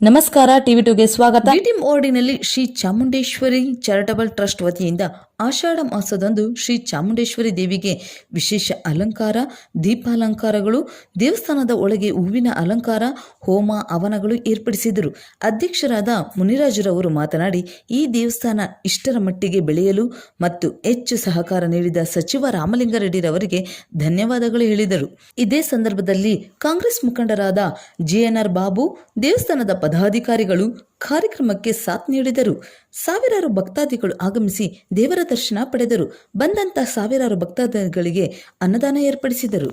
ನಮಸ್ಕಾರ, ಟಿವಿ ಟುಗೆ ಸ್ವಾಗತ. ಡಿಟಿಮ್ ವಾರ್ಡಿನಲ್ಲಿ ಶ್ರೀ ಚಾಮುಂಡೇಶ್ವರಿ ಚಾರಿಟಬಲ್ ಟ್ರಸ್ಟ್ ವತಿಯಿಂದ ಆಷಾಢ ಮಾಸದಂದು ಶ್ರೀ ಚಾಮುಂಡೇಶ್ವರಿ ದೇವಿಗೆ ವಿಶೇಷ ಅಲಂಕಾರ, ದೀಪಾಲಂಕಾರಗಳು, ದೇವಸ್ಥಾನದ ಒಳಗೆ ಹೂವಿನ ಅಲಂಕಾರ, ಹೋಮ ಹವನಗಳು ಏರ್ಪಡಿಸಿದರು. ಅಧ್ಯಕ್ಷರಾದ ಮುನಿರಾಜುರವರು ಮಾತನಾಡಿ, ಈ ದೇವಸ್ಥಾನ ಇಷ್ಟರ ಮಟ್ಟಿಗೆ ಬೆಳೆಯಲು ಮತ್ತು ಹೆಚ್ಚು ಸಹಕಾರ ನೀಡಿದ ಸಚಿವ ರಾಮಲಿಂಗಾರೆಡ್ಡಿರವರಿಗೆ ಧನ್ಯವಾದಗಳು ಹೇಳಿದರು. ಇದೇ ಸಂದರ್ಭದಲ್ಲಿ ಕಾಂಗ್ರೆಸ್ ಮುಖಂಡರಾದ ಜಿಎನ್ಆರ್ ಬಾಬು ದೇವಸ್ಥಾನದ ಪದಾಧಿಕಾರಿಗಳು ಕಾರ್ಯಕ್ರಮಕ್ಕೆ ಸಾಥ್ ನೀಡಿದರು. ಸಾವಿರಾರು ಭಕ್ತಾದಿಗಳು ಆಗಮಿಸಿ ದೇವರ ದರ್ಶನ ಪಡೆದರು. ಬಂದಂತ ಸಾವಿರಾರು ಭಕ್ತಾದಿಗಳಿಗೆ ಅನ್ನದಾನ ಏರ್ಪಡಿಸಿದರು.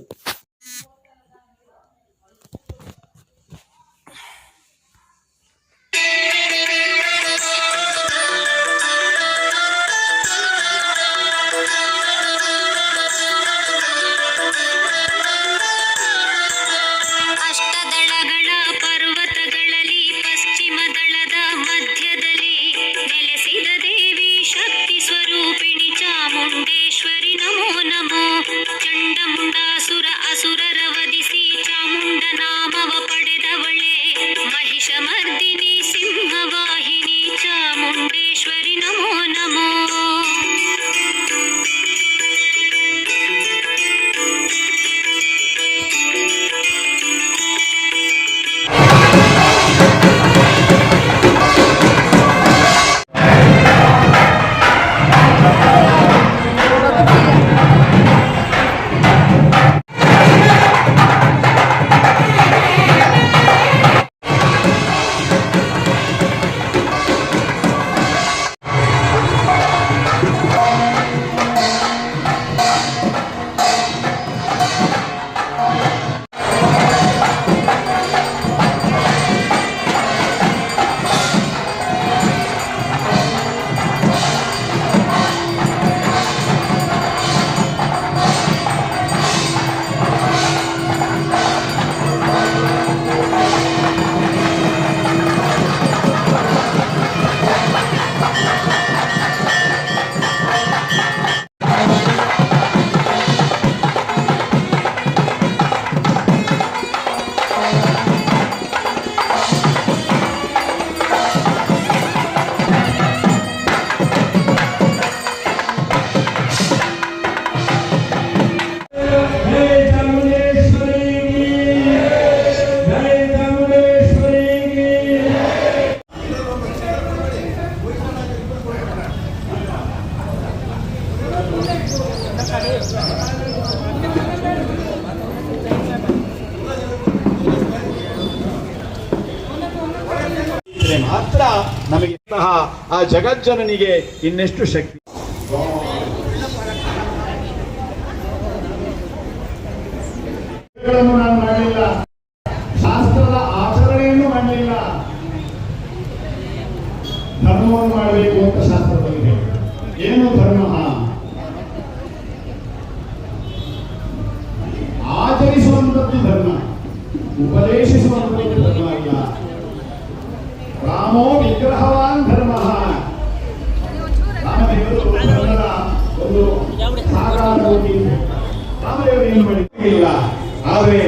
ನಮಗೆ ಆ ಜಗಜ್ಜನನಿಗೆ ಇನ್ನೆಷ್ಟು ಶಕ್ತಿ? ಮಾಡಿಲ್ಲ ಆದರೆ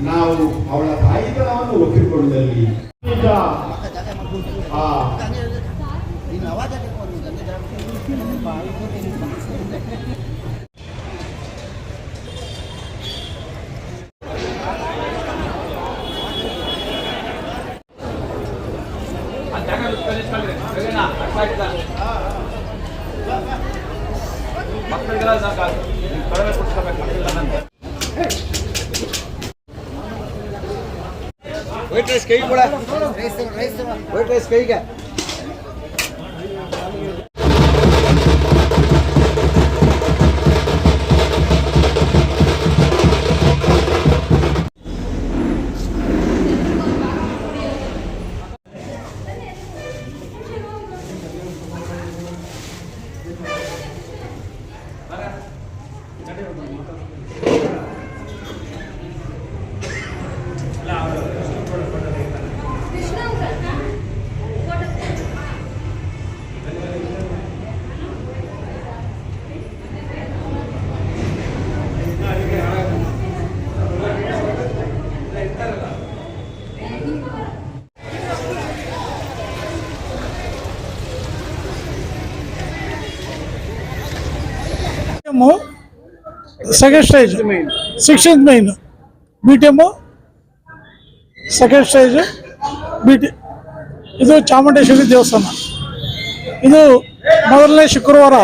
ನಾವು ಅವಳ ತಾಯಿತನವನ್ನು ಒಪ್ಪಿಕೊಳ್ಳುವುದರಲ್ಲಿ ಕಡಿಮೆ ಆ ರೈಸ್ ಕೈ ಕೂಡ ವೈಟ್ ರೈಸ್ ಕೈಗೆ. Second stage sixteenth main B T M second stage B T ಇದು ಚಾಮುಂಡೇಶ್ವರಿ ದೇವಸ್ಥಾನ. ಇದು ಮೊದಲನೇ ಶುಕ್ರವಾರ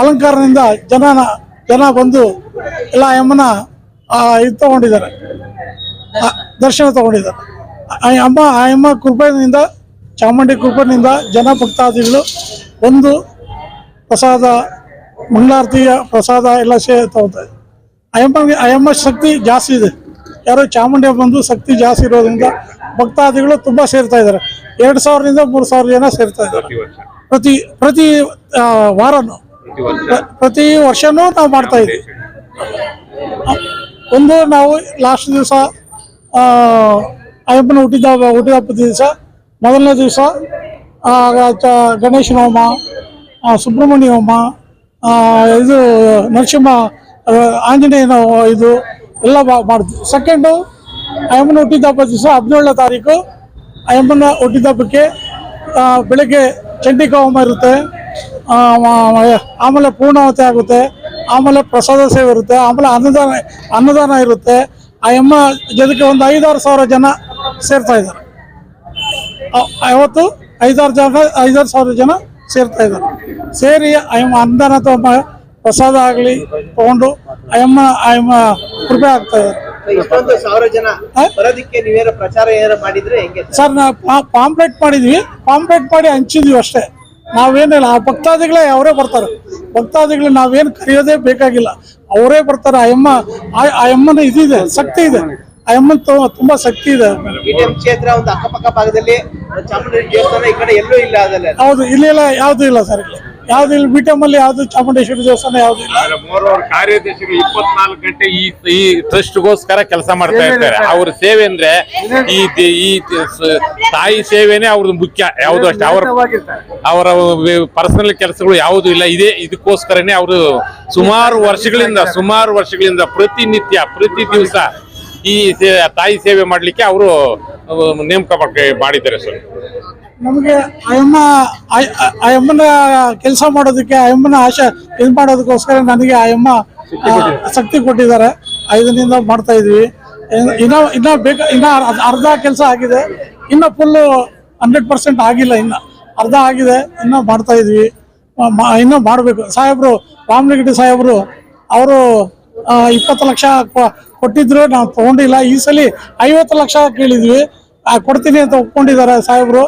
ಅಲಂಕಾರದಿಂದ ಜನನ ಜನ ಬಂದು ಎಲ್ಲ ಅಮ್ಮನ ಇದು ತಗೊಂಡಿದ್ದಾರೆ. ದರ್ಶನ ತಗೊಂಡಿದ್ದಾರೆ. ಆ ಅಮ್ಮ ಆ ಅಮ್ಮ ಕೃಪೆಯಿಂದ ಚಾಮುಂಡಿ ಕೃಪೆಯಿಂದ ಜನ ಭಕ್ತಾದಿಗಳು ಒಂದು ಪ್ರಸಾದ ಮಂಗಳಾರತಿಯ ಪ್ರಸಾದ ಎಲ್ಲ ಸೇ ತಗೋತಾರೆ ಅಯ್ಯಮ್ಮ ಅಯ್ಯಮ್ಮ ಶಕ್ತಿ ಜಾಸ್ತಿ ಇದೆ. ಯಾರೋ ಚಾಮುಂಡಿ ಬಂದು ಶಕ್ತಿ ಜಾಸ್ತಿ ಇರೋದ್ರಿಂದ ಭಕ್ತಾದಿಗಳು ತುಂಬ ಸೇರ್ತಾ ಇದ್ದಾರೆ. ಎರಡು ಸಾವಿರದಿಂದ ಮೂರು ಸಾವಿರ ಜನ ಸೇರ್ತಾ ಇದ್ದಾರೆ. ಪ್ರತಿ ಪ್ರತಿ ವಾರನು. ಪ್ರತಿ ವರ್ಷನೂ ನಾವು ಮಾಡ್ತಾ ಇದ್ದೀವಿ. ಒಂದು ನಾವು ಲಾಸ್ಟ್ ದಿವಸ ಅಯ್ಯಪ್ಪನ ಹುಟ್ಟಿದ ಹುಟ್ಟಿದ ಹಬ್ಬದ ದಿವಸ ಮೊದಲನೇ ದಿವಸ ಗಣೇಶನ ಹೋಮ ಸುಬ್ರಹ್ಮಣ್ಯ ಹೋಮ ಇದು ನರಸಿಂಹ ಆಂಜನೇಯನ ಇದು ಎಲ್ಲ ಮಾಡಿದ್ವಿ ಸೆಕೆಂಡು ಅಯ್ಯಮ್ಮನ ಹುಟ್ಟಿದ ಹಬ್ಬ ದಿವಸ ಹದಿನೇಳನೇ ತಾರೀಕು, ಅಯ್ಯಮ್ಮನ ಹುಟ್ಟಿದ ಹಬ್ಬಕ್ಕೆ ಬೆಳಗ್ಗೆ ಚಂಡಿಕಾ ಹೋಮ ಇರುತ್ತೆ. ಆಮೇಲೆ ಪೂರ್ಣಾವತಿ ಆಗುತ್ತೆ. ಆಮೇಲೆ ಪ್ರಸಾದ ಸೇವೆ ಇರುತ್ತೆ. ಆಮೇಲೆ ಅನ್ನದಾನ ಅನ್ನದಾನ ಇರುತ್ತೆ. ಆ ಜೊತೆಗೆ ಒಂದು ಐದಾರು ಸಾವಿರ ಜನ ಸೇರ್ತಾ ಇದ್ದಾರೆ. ಅವತ್ತು ಐದಾರು ಜನ, ಐದಾರು ಸಾವಿರ ಜನ ಸೇರ್ತಾ ಇದ್ದಾರೆ. ಸೇರಿ ಅಯ್ಯಮ್ಮ ಅನ್ನದಾನ ತಮ್ಮ ಪ್ರಸಾದ ಆಗಲಿ ತಗೊಂಡು ಅಯ್ಯಮ್ಮ ಅಯ್ಯಮ್ಮ ಕೃಪೆ ಆಗ್ತಾ ಇದ್ದಾರೆ ಇಷ್ಟೊಂದು ಸಾವಿರ ಜನ ಹಾ? ಬರೋದಕ್ಕೆ ನೀವೇನೋ ಪ್ರಚಾರ ಏನಾರ ಮಾಡಿದ್ರೆ ಹೆಂಗೆ? ಸರ್ ನಾವು ಪಾಂಪ್ಲೆಟ್ ಮಾಡಿದ್ವಿ. ಪಾಂಪ್ಲೆಟ್ ಮಾಡಿ ಹಂಚಿದ್ವಿ ಅಷ್ಟೇ. ನಾವೇನಿಲ್ಲ ಆ ಭಕ್ತಾದಿಗಳೇ ಅವರೇ ಬರ್ತಾರೆ. ಭಕ್ತಾದಿಗಳು ನಾವೇನು ಕರೆಯೋದೇ ಬೇಕಾಗಿಲ್ಲ. ಅವರೇ ಬರ್ತಾರೆ. ಆ- ಆ ಅಮ್ಮನ ಇದಿದೆ ಶಕ್ತಿ ಇದೆ. ಅಯ್ಯಮ್ಮನ ತು- ತುಂಬಾ ಶಕ್ತಿ ಇದೆ. ಬಿಟಿಎಂ ಕ್ಷೇತ್ರ ಒಂದು ಅಕ್ಕಪಕ್ಕ ಭಾಗದಲ್ಲಿ ಚಾಮುಂಡೇಶ್ವರಿ ದೇವಸ್ಥಾನ ಈ ಕಡೆ ಎಲ್ಲೂ ಇಲ್ಲ ಅದಲ್ಲ. ಹೌದು ಇಲ್ಲ ಯಾವ್ದು ಇಲ್ಲ ಸರ್ ಇಲ್ಲಿ. ಯಾವ್ದು ಇಲ್ಲಿ ಬಿ ಅಲ್ಲಿ ಯಾವ್ದು ಚಾಮುಂಡೇಶ್ವರಿ ದೇವಸ್ಥಾನ ಯಾವ್ದು ಇಲ್ಲ. ಕಾರ್ಯದರ್ಶಿಗಳು ಇಪ್ಪತ್ನಾಲ್ಕು ಗಂಟೆ ಈ ಈ ಟ್ರಸ್ಟ್ಗೋಸ್ಕರ ಕೆಲಸ ಮಾಡ್ತಾ ಇರ್ತಾರೆ. ಅವ್ರ ಸೇವೆ ಅಂದ್ರೆ ಈ ದೇ- ಈ ಸ- ತಾಯಿ ಸೇವೆನೇ ಅವ್ರದ್ದು ಮುಖ್ಯ. ಯಾವುದು ಅಷ್ಟೇ. ಅವರ ಅವರ ಪರ್ಸನಲ್ ಕೆಲಸಗಳು ಯಾವುದು ಇಲ್ಲ. ಇದೇ ಇದಕ್ಕೋಸ್ಕರನೇ ಅವರು ಸುಮಾರು ವರ್ಷಗಳಿಂದ ಸುಮಾರು ವರ್ಷಗಳಿಂದ ಪ್ರತಿನಿತ್ಯ ಪ್ರತಿ ದಿವಸ ಈ ತಾಯಿ ಸೇವೆ ಮಾಡಲಿಕ್ಕೆ ಅವರು ನೇಮಕ ಮಾಡಿದ್ದಾರೆ ಸರ್. ನಮಗೆ ಅಯ್ಯಮ್ಮ ಅಯ್ಯಮ್ಮನ ಕೆಲಸ ಮಾಡೋದಕ್ಕೆ ಅಯ್ಯಮ್ಮನ ಆಶೆ ಇದು ಮಾಡೋದಕ್ಕೋಸ್ಕರ ನನಗೆ ಅಯ್ಯಮ್ಮ ಶಕ್ತಿ ಕೊಟ್ಟಿದ್ದಾರೆ. ಐದನಿಂದ ಮಾಡ್ತಾ ಇದ್ವಿ. ಇನ್ನು- ಇನ್ನ ಬೇಕ ಇನ್ನ ಅರ್ಧ- ಕೆಲಸ ಆಗಿದೆ. ಇನ್ನ ಫುಲ್ಲು ಹಂಡ್ರೆಡ್ ಪರ್ಸೆಂಟ್ ಆಗಿಲ್ಲ ಇನ್ನ. ಅರ್ಧ ಆಗಿದೆ ಇನ್ನ ಮಾಡ್ತಾ ಇದ್ವಿ. ಇನ್ನೂ ಮಾಡಬೇಕು. ಸಾಹೇಬರು ರಾಮಲಿಂಗಡಿ ಸಾಹೇಬರು ಅವರು ಇಪ್ಪತ್ತು ಲಕ್ಷ ಕೊಟ್ಟಿದ್ರು, ನಾವು ತಗೊಂಡಿಲ್ಲ. ಈ ಸಲ ಐವತ್ತು ಲಕ್ಷ ಕೇಳಿದ್ವಿ. ಕೊಡ್ತೀನಿ ಅಂತ ಒಪ್ಕೊಂಡಿದ್ದಾರೆ ಸಾಹೇಬ್ರು.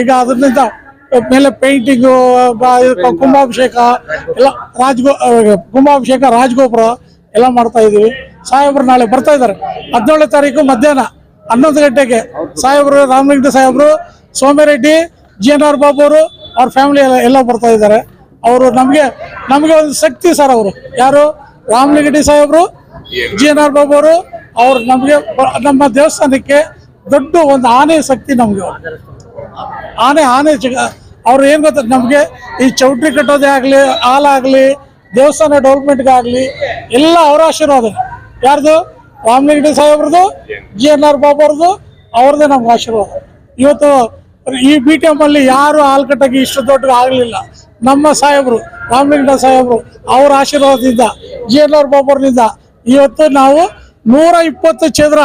ಈಗ ಅದರಿಂದ ಮೇಲೆ ಪೇಂಟಿಂಗು ಕುಂಭಾಭಿಷೇಕ, ಎಲ್ಲ ರಾಜ್ಗೋ ಕುಂಭಾಭಿಷೇಕ, ರಾಜಗೋಪುರ ಎಲ್ಲ ಮಾಡ್ತಾ ಇದೀವಿ. ಸಾಹೇಬರು ನಾಳೆ ಬರ್ತಾ ಇದ್ದಾರೆ. ಹದಿನೇಳನೇ ತಾರೀಕು ಮಧ್ಯಾಹ್ನ ಹನ್ನೊಂದು ಗಂಟೆಗೆ ಸಾಹೇಬ್ರು, ರಾಮಲಿಂಗ ಸಾಹೇಬರು, Somireddy G N R Babu ಅವರು, ಅವ್ರ ಫ್ಯಾಮಿಲಿ ಎಲ್ಲ ಎಲ್ಲ ಬರ್ತಾ ಇದ್ದಾರೆ. ಅವರು ನಮಗೆ ನಮಗೆ ಒಂದು ಶಕ್ತಿ ಸರ್ ಅವರು. ಯಾರು? ರಾಮಲಿಂಗಡಿ ಸಾಹೇಬರು ಜಿ ಎನ್ ಆರ್ ಬಾಬು ಅವರು ಅವ್ರು ನಮಗೆ ನಮ್ಮ ದೇವಸ್ಥಾನಕ್ಕೆ ದೊಡ್ಡ ಒಂದು ಆನೆ ಶಕ್ತಿ ನಮಗೆ ಅವ್ರು. ಆನೆ ಆನೆ ಅವ್ರು ಏನು ಗೊತ್ತ ನಮಗೆ ಈ ಚೌಟ್ರಿ ಕಟ್ಟೋದೇ ಆಗಲಿ ಹಾಲಾಗಲಿ ದೇವಸ್ಥಾನ ಡೆವಲಪ್ಮೆಂಟ್ಗಾಗಲಿ ಎಲ್ಲ ಅವರ ಆಶೀರ್ವಾದ. ಯಾರ್ದು? ರಾಮಲಿಂಗಡಿ ಸಾಹೇಬ್ರದ್ದು ಜಿ ಎನ್ ಆರ್ ಬಾಬು ಅವ್ರದ್ದು ಅವ್ರದ್ದೇ ನಮ್ಗೆ ಆಶೀರ್ವಾದ. ಇವತ್ತು ಈ ಬಿ ಟಿ ಎಂ ಅಲ್ಲಿ ಯಾರು ಹಾಲು ಕಟ್ಟಕ್ಕೆ ಇಷ್ಟು ದೊಡ್ಡ ಆಗಲಿಲ್ಲ. ನಮ್ಮ ಸಾಹೇಬರು ರಾಮಲಿಂಗ ಸಾಹೇಬರು, ಅವರ ಆಶೀರ್ವಾದದಿಂದ ಜಿ ಎನ್ ಆರ್ ಬಾಬರ್ನಿಂದ ಇವತ್ತು ನಾವು ನೂರ ಇಪ್ಪತ್ತು ಚದರ,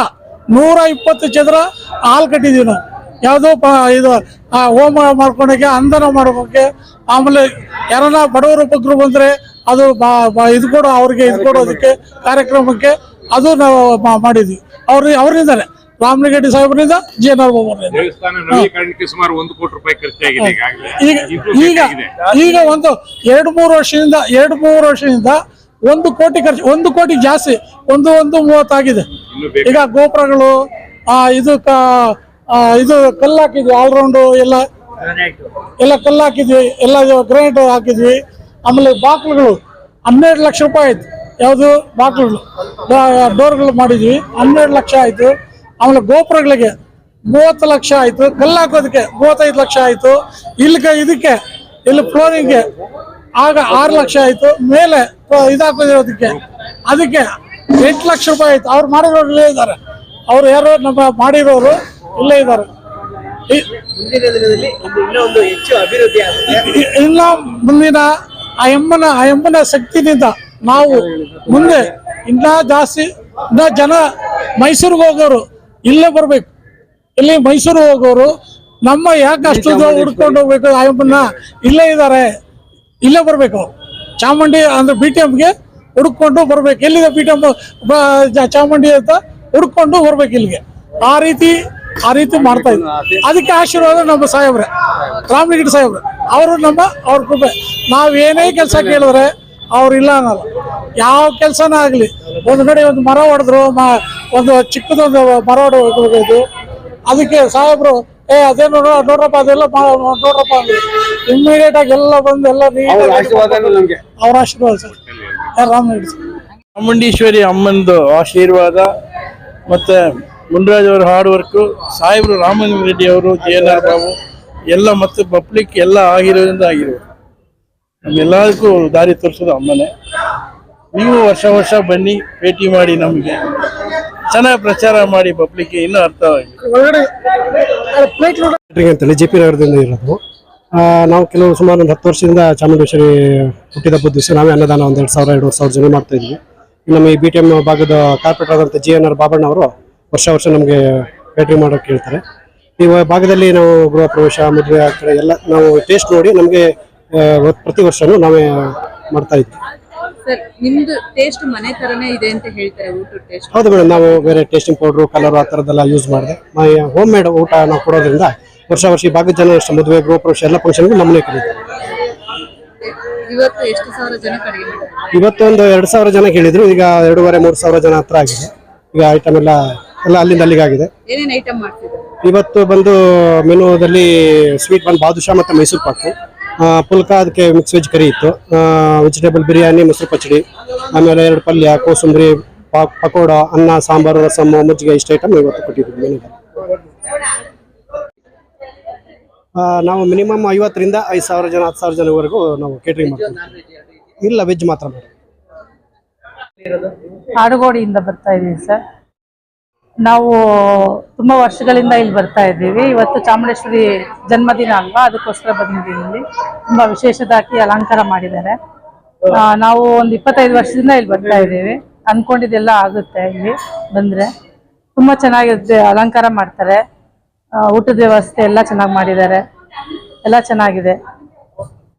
ನೂರ ಇಪ್ಪತ್ತು ಚದರ ಹಾಲು ಕಟ್ಟಿದ್ದೀವಿ ನಾವು. ಯಾವುದೋ ಇದು ಹೋಮ ಮಾಡ್ಕೊಳಕ್ಕೆ ಅಂದನ ಮಾಡೋಕೆ ಆಮೇಲೆ ಯಾರನ್ನ ಬಡವರು ಉಪಗ್ರಹ ಬಂದರೆ ಅದು ಇದು ಕೊಡೋ, ಅವ್ರಿಗೆ ಇದು ಕೊಡೋದಕ್ಕೆ ಕಾರ್ಯಕ್ರಮಕ್ಕೆ ಅದು ನಾವು ಮಾಡಿದ್ವಿ. ಅವ್ರಿಗೆ ಅವರಿಂದಲೇ ರಾಮಲಿಂಗಡ್ಡಿ ಸಾಹೇಬರಿಂದ ಜಿ ಎನ್ ಆರ್ ಬಾಬುರಿಂದ ದೇವಸ್ಥಾನ ನವೀಕರಣಕ್ಕೆ ಸುಮಾರು ಒಂದು ಕೋಟಿ ರೂಪಾಯಿ ಖರ್ಚಾಗಿದೆ ಈಗಾಗಲೇ. ಈಗ ಈಗ ಆಗಿದೆ. ಈಗ ಒಂದು ಎರಡು ಮೂರು ವರ್ಷದಿಂದ ಎರಡು ಮೂರು ವರ್ಷದಿಂದ ಒಂದು ಕೋಟಿ ಖರ್ಚು ಒಂದು ಕೋಟಿ ಜಾಸ್ತಿ ಒಂದು ಒಂದು ಮೂವತ್ತಾಗಿದೆ. ಇನ್ನು ಬೇಕು. ಈಗ ಗೋಪುರಗಳು ಆ ಇದು ಕ- ಆ, ಇದು ಕಲ್ಲು ಹಾಕಿದ್ವಿ ಆಲ್ರೌಂಡು ಎಲ್ಲ. ಎಲ್ಲ ಕಲ್ಲು ಹಾಕಿದ್ವಿ ಎಲ್ಲ ಗ್ರಾನೈಟ್ ಹಾಕಿದ್ವಿ. ಆಮೇಲೆ ಬಾಕ್ಲುಗಳು ಹನ್ನೆರಡು ಲಕ್ಷ ರೂಪಾಯಿ ಆಯ್ತು. ಯಾವುದು? ಬಾಕ್ಲುಗಳು. ಡೋರ್ಗಳು ಮಾಡಿದ್ವಿ. ಹನ್ನೆರಡು ಲಕ್ಷ ಆಯ್ತು. ಆಮೇಲೆ ಗೋಪುರಗಳಿಗೆ ಮೂವತ್ತು ಲಕ್ಷ ಆಯ್ತು, ಕಲ್ಲು ಹಾಕೋದಕ್ಕೆ ಮೂವತ್ತೈದು ಲಕ್ಷ ಆಯ್ತು, ಇಲ್ಲಿಗೆ ಇದಕ್ಕೆ, ಇಲ್ಲಿ ಫ್ಲೋರಿಂಗ್ಗೆ ಆಗ ಆರು ಲಕ್ಷ ಆಯ್ತು, ಮೇಲೆ ಇದಾಕೋದಿರೋದಕ್ಕೆ ಇದು ಅದಕ್ಕೆ ಎಂಟು ಲಕ್ಷ ರೂಪಾಯಿ ಆಯ್ತು. ಅವ್ರು ಮಾಡಿರೋರು ಇಲ್ಲೇ ಇದ್ದಾರೆ. ಅವ್ರು ಯಾರು ನಮ್ಮ ಮಾಡಿರೋರು ಇಲ್ಲೇ ಇದ್ದಾರೆ. ಇನ್ನ ಮುಂದಿನ ಆ ಎಮ್ಮನ ಆ ಎಮ್ಮನ ಶಕ್ತಿನಿಂದ ನಾವು ಮುಂದೆ ಇನ್ನ ಜಾಸ್ತಿ, ಇನ್ನ ಜನ ಮೈಸೂರಿಗೆ ಹೋಗೋರು ಇಲ್ಲೇ ಬರ್ಬೇಕು. ಇಲ್ಲಿ ಮೈಸೂರು ಹೋಗೋರು ನಮ್ಮ ಯಾಕೆ ಅಷ್ಟು ಹುಡ್ಕೊಂಡು ಹೋಗ್ಬೇಕು? ಆಯಮ್ಮನ್ನ ಇಲ್ಲೇ ಇದ್ದಾರೆ. ಇಲ್ಲೇ ಬರ್ಬೇಕು. ಚಾಮುಂಡಿ ಅಂದ್ರೆ ಬಿ ಟಿ ಎಮ್ಗೆ ಹುಡ್ಕೊಂಡು ಬರ್ಬೇಕು. ಎಲ್ಲಿದೆ ಬಿ ಟಿ ಎಂ ಚಾಮುಂಡಿ ಅಂತ ಹುಡ್ಕೊಂಡು ಬರ್ಬೇಕು ಇಲ್ಲಿಗೆ. ಆ ರೀತಿ ಆ ರೀತಿ ಮಾಡ್ತಾ ಇದ್ರು. ಅದಕ್ಕೆ ಆಶೀರ್ವಾದ ನಮ್ಮ ಸಾಹೇಬ್ರೆ. ರಾಮಲಿಂಗಡಿ ಸಾಹೇಬ್ರೆ. ಅವರು ನಮ್ಮ ಅವ್ರ ಕೃಪೆ. ನಾವ್ ಏನೇ ಕೆಲಸ ಕೇಳಿದ್ರೆ ಅವ್ರು ಇಲ್ಲ ಅನ್ನಲ್ಲ. ಯಾವ ಕೆಲಸನ ಆಗಲಿ. ಒಂದು ಕಡೆ ಒಂದು ಮರ ಹೊಡೆದ್ರು ಮ- ಒಂದು ಚಿಕ್ಕದೊಂದು ಮರ ಹೊಡೆದು ಅದಕ್ಕೆ ಸಾಹೇಬ್ರು ಏ ಅದೇ ನೋಡ ನೋಡ್ರಪ್ಪ ಅದೆಲ್ಲ ನೋಡ್ರಪ್ಪ ಅಂದ್ರೆ. ಇಮ್ಮಿಡಿಯೇಟ್ ಆಗಿ ಎಲ್ಲ ಬಂದು ಎಲ್ಲ ಅವ್ರ ಆಶೀರ್ವಾದ ಅವ್ರ ಆಶೀರ್ವಾದ ಸರ್. ಸರ್? ಚಾಮುಂಡೇಶ್ವರಿ ಅಮ್ಮಂದು ಆಶೀರ್ವಾದ ಮತ್ತೆ ಮುನ್ರಾಜ್ ಅವರ ಹಾರ್ಡ್ ವರ್ಕು ಸಾಹೇಬರು ರಾಮಲಿಂಗ ರೆಡ್ಡಿ ಅವರು ಜೆ ಎನ್ ಆರ್ ಬಾಬು ಎಲ್ಲ ಮತ್ತು ಪಬ್ಲಿಕ್ ಎಲ್ಲ ಆಗಿರೋದ್ರಿಂದ ಆಗಿರೋದು. ನಮ್ಮೆಲ್ಲದಕ್ಕೂ ದಾರಿ ತೋರಿಸೋದು ಅಮ್ಮನೇ. ನೀವು ವರ್ಷ ವರ್ಷ ಬನ್ನಿ ಭೇಟಿ ಮಾಡಿ ನಮಗೆ. ಚೆನ್ನಾಗಿ ಪ್ರಚಾರ ಮಾಡಿ ಪಬ್ಲಿಕ್ಗೆ ಇನ್ನೂ ಅರ್ಥವಾಗಿ. ಅಂತೇಳಿ ಜೆ ಪಿ ನಗರದಿಂದ ಇರೋದು. ಆ, ನಾವು ಕೆಲವು ಸುಮಾರು ಒಂದು ಹತ್ತು ವರ್ಷದಿಂದ ಚಾಮುಂಡೇಶ್ವರಿ ಹುಟ್ಟಿದಬ್ಬದ ದಿವಸ ನಾವೇ ಅನ್ನದಾನ ಒಂದು ಎರಡು ಸಾವಿರ ಎರಡು ಸಾವಿರ ಜನ ಮಾಡ್ತಾ ಇದ್ವಿ. ನಮ್ಮ ಈ ಬಿ ಟಿ ಎಂ ಭಾಗದ ಕಾರ್ಪೊರೇಟರ್ ಆದಂಥ ಜಿ ಎನ್ ಆರ್ ಬಾಬಣ್ಣ ಅವರು ವರ್ಷ ವರ್ಷ ನಮಗೆ ಭೇಟಿ ಮಾಡೋಕೆ ಹೇಳ್ತಾರೆ. ಈ ಭಾಗದಲ್ಲಿ ನಾವು ಗೃಹ ಪ್ರವೇಶ ಮದುವೆ ಆ ಕಡೆ ಎಲ್ಲ ನಾವು ಟೇಸ್ಟ್ ನೋಡಿ ನಮಗೆ ಪ್ರತಿ ವರ್ಷನೂ ನಾವೇ ಮಾಡ್ತಾ ಇದ್ವಿ. ಸರ್ ನಿಮ್ದು ಟೇಸ್ಟ್ ಮನೆ ತರನೇ ಇದೆ ಅಂತ ಹೇಳ್ತಾರೆ ಊಟ ಟೇಸ್ಟ್ ಹೌದು ಮೇಡಮ್ ನಾವು ಬೇರೆ ಟೇಸ್ಟಿಂಗ್ ಪೌಡ್ರು ಕಲರ್ ಆ ಥರದ್ದೆಲ್ಲ ಯೂಸ್ ಮಾಡಿದೆ. ಹೋಮ್ ಮೇಡ್ ಊಟ ನಾವು ಕೊಡೋದ್ರಿಂದ ವರ್ಷ ವರ್ಷ ಈ ಭಾಗದ ಜನ ಅಷ್ಟು ಮದುವೆ ಗೃಹ ಪ್ರವೇಶ ಎಲ್ಲ ಫಂಕ್ಷನ್ಗೂ ನಮ್ಮನೆ ಕರೀತಾರೆ. ಇವತ್ತು ಎಷ್ಟು ಸಾವಿರ ಜನ ಕಡಿಮೆ ಮಾಡಿದ್ದಾರೆ? ಇವತ್ತೊಂದು ಎರಡು ಸಾವಿರ ಜನ ಕೇಳಿದ್ರು ಈಗ ಎರಡೂವರೆ ಮೂರು ಸಾವಿರ ಜನ ಹತ್ರ ಆಗಿದೆ. ಈಗ ಐಟಮ್ ಎಲ್ಲ ಎಲ್ಲ ಅಲ್ಲಿಂದ ಅಲ್ಲಿಗಾಗಿದೆ ಏನೇನ್ ಐಟಮ್ ಮಾಡ್ತಿದ್ದಾರೆ? ಇವತ್ತು ಬಂದು ಮೆನುದಲ್ಲಿ ಸ್ವೀಟ್ ಬಂದು ಬಾದುಷಾ ಮತ್ತು ಮೈಸೂರು ಪಾಕು. ಪುಲ್ಕ ಅದಕ್ಕೆ ಮಿಕ್ಸ್ ವೆಜ್ ಕರಿ ಇತ್ತು. ವೆಜಿಟೇಬಲ್ ಬಿರಿಯಾನಿ, ಮೊಸರು ಪಚ್ಚಡಿ ಆಮೇಲೆ ಎರಡು ಪಲ್ಯ, ಕೋಸಂಬರಿ ಪಕೋಡ, ಅನ್ನ, ಸಾಂಬಾರು ರಸಮ್ಮ ಮಜ್ಜಿಗೆ ಇಷ್ಟು ಐಟಮ್ ಇವತ್ತು ಮೆನುದಲ್ಲಿ ನಾವು ಮಿನಿಮಮ್ ಐವತ್ತರಿಂದ ಐದು ಸಾವಿರ ಜನ, ಹತ್ತು ಸಾವಿರ ಜನವರೆಗೂ ನಾವು ಕೇಟ್ರಿಂಗ್ ಮಾಡ್ತೀವಿ. ಇಲ್ಲ ವೆಜ್ ಮಾತ್ರ ಮಾಡಿ ಬರ್ತಾ ಇದ್ದೀವಿ ಸರ್. ನಾವು ತುಂಬಾ ವರ್ಷಗಳಿಂದ ಇಲ್ಲಿ ಬರ್ತಾ ಇದ್ದೀವಿ. ಇವತ್ತು ಚಾಮುಂಡೇಶ್ವರಿ ಜನ್ಮದಿನ ಅಲ್ವಾ? ಅದಕ್ಕೋಸ್ಕರ ಬಂದಿದ್ದೀವಿ ಇಲ್ಲಿ. ತುಂಬಾ ವಿಶೇಷದಾಗಿ ಅಲಂಕಾರ ಮಾಡಿದ್ದಾರೆ. ನಾವು ಒಂದು ಇಪ್ಪತ್ತೈದು ವರ್ಷದಿಂದ ಇಲ್ಲಿ ಬರ್ತಾ ಇದ್ದೀವಿ. ಅನ್ಕೊಂಡಿದ್ದೆಲ್ಲ ಆಗುತ್ತೆ ಇಲ್ಲಿ ಬಂದ್ರೆ. ತುಂಬಾ ಚೆನ್ನಾಗಿ ಅಲಂಕಾರ ಮಾಡ್ತಾರೆ. ಊಟದ ವ್ಯವಸ್ಥೆ ಎಲ್ಲ ಚೆನ್ನಾಗಿ ಮಾಡಿದ್ದಾರೆ. ಎಲ್ಲ ಚೆನ್ನಾಗಿದೆ.